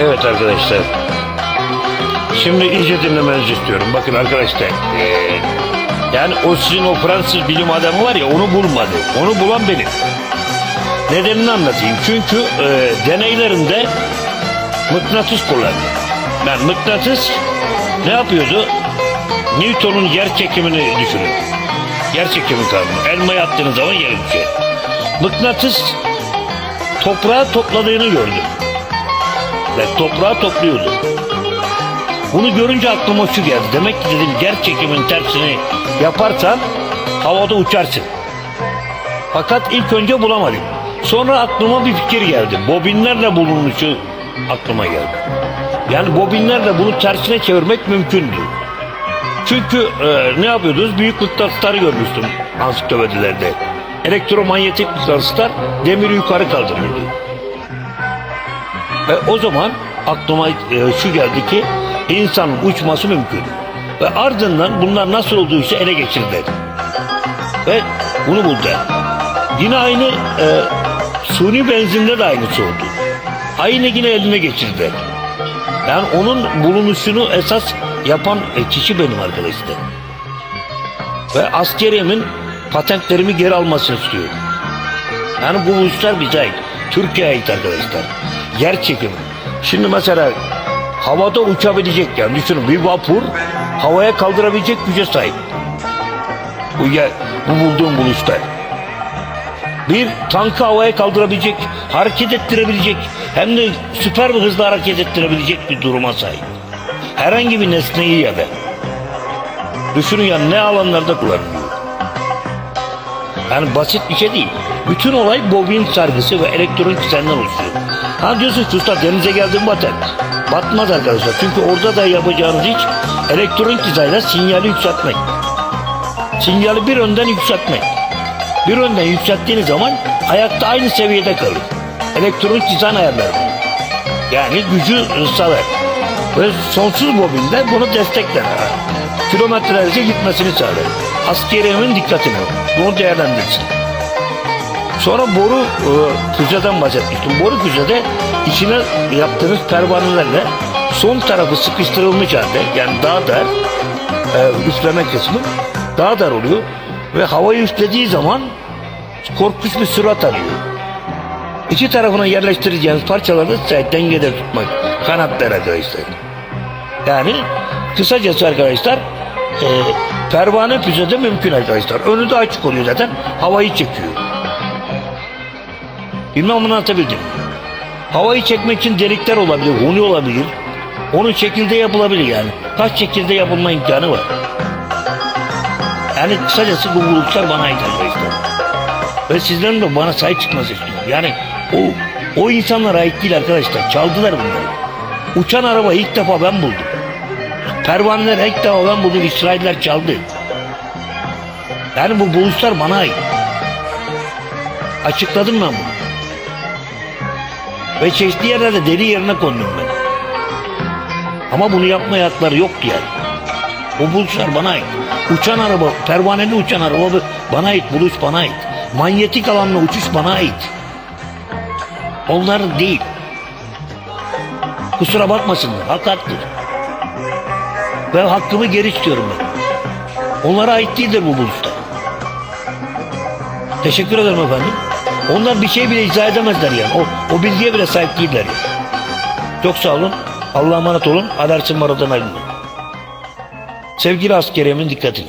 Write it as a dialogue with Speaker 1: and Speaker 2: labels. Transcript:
Speaker 1: Evet arkadaşlar. Şimdi iyice dinlemenizi istiyorum. Bakın arkadaşlar. eee, yani o sizin o Fransız bilim adamı var ya onu bulmadı. Onu bulan benim. Nedenini anlatayım. Çünkü eee, deneylerinde mıknatıs kullandı. Ben mıknatıs ne yapıyordu? Newton'un yer çekimini düşünün. Yer çekimi kanunu. Elmayı attığınız zaman yere düşer. Mıknatıs toprağı topladığını gördüm. Ve toprağı topluyordu. Bunu görünce aklıma şu geldi. Demek ki dedim yer çekimin tersini yaparsan havada uçarsın. Fakat ilk önce bulamadım. Sonra aklıma bir fikir geldi. Bobinlerle bulunuşu aklıma geldi. Yani bobinlerle bunu tersine çevirmek mümkündü. Çünkü e, ne yapıyordunuz? Büyük mıknatısları görmüştüm ansiklopedilerde. Elektromanyetik mıknatıslar demiri yukarı kaldırıyordu. Ve o zaman aklıma e, şu geldi ki insanın uçması mümkün. Ve ardından bunlar nasıl olduysa ele geçirdiler. Ve bunu buldular. Yine aynı e, suni benzinde de aynısı oldu. Aynı yine eline geçirdiler. Yani onun bulunuşunu esas yapan e, kişi benim arkadaşlar. Ve askeriyemin patentlerimi geri almasını istiyorum. Yani bu buluşlar bize ait. Türkiye'ye ait arkadaşlar. Yer çekimi. Şimdi mesela havada uçabilecek yani düşünün bir vapur havaya kaldırabilecek güce sahip. Bu, yer, bu bulduğum buluşlar. Bir tankı havaya kaldırabilecek, hareket ettirebilecek, hem de süper bir hızla hareket ettirebilecek bir duruma sahip. Herhangi bir nesneyi ya da. Düşünün ya ne alanlarda kullanılıyor. Yani basit bir şey değil. Bütün olay bobin sargısı ve elektronik düzenden oluşuyor. Ha diyorsun ki usta denize geldim batar. Batmaz arkadaşlar. Çünkü orada da yapacağınız iş elektronik dizaynla sinyali yükseltmek. Sinyali bir önden yükseltmek. Bir önden yükselttiğiniz zaman ayakta aynı seviyede kalır. Elektronik dizayn ayarlar bunu. Yani gücü sağlar. Ve sonsuz bobinde bunu destekler. Kilometrelerce gitmesini sağlar. Askeriyemin dikkatini bunu değerlendirsin. Sonra boru e, füzeden bahsetmiştim. Boru füzede içine yaptığınız pervanelerle son tarafı sıkıştırılmış halde yani daha dar e, üfleme kısmı daha dar oluyor ve havayı üflediği zaman korkunç bir sürat alıyor. İki tarafına yerleştireceğiniz parçaları dengede tutmak. Kanatlar arkadaşlar. Yani kısacası arkadaşlar e, pervane füzede mümkün arkadaşlar. Önü de açık oluyor zaten. Havayı çekiyor. Bilmem bunu anlatabildim. Havayı çekmek için delikler olabilir, huni olabilir. Onun şekilde yapılabilir yani. Kaç şekilde yapılma imkanı var. Yani kısacası bu buluşlar bana ait arkadaşlar. Ve sizlerin de bana sahip çıkması istiyorum. Yani o, o insanlara ait değil arkadaşlar. Çaldılar bunları. Uçan araba ilk defa ben buldum. Pervaneler defa ben buldum. İsrailler çaldı. Yani bu buluşlar bana ait. Açıkladım ben bunu. Ve çeşitli yerlerde deli yerine kondum ben. Ama bunu yapmaya hakları yoktu yani. O buluşlar bana ait. Uçan araba, pervaneli uçan araba bana ait, buluş bana ait. Manyetik alanla uçuş bana ait. Onların değil. Kusura bakmasınlar, hak haktır. Ve hakkımı geri istiyorum ben. Onlara ait değildir bu buluşlar. Teşekkür ederim efendim. Onlar bir şey bile izah edemezler yani. O, o bilgiye bile sahip değiller yani. Çok sağ olun. Allah'a emanet olun. Alersin maradan ayrılın. Sevgili askeriyemin dikkatini.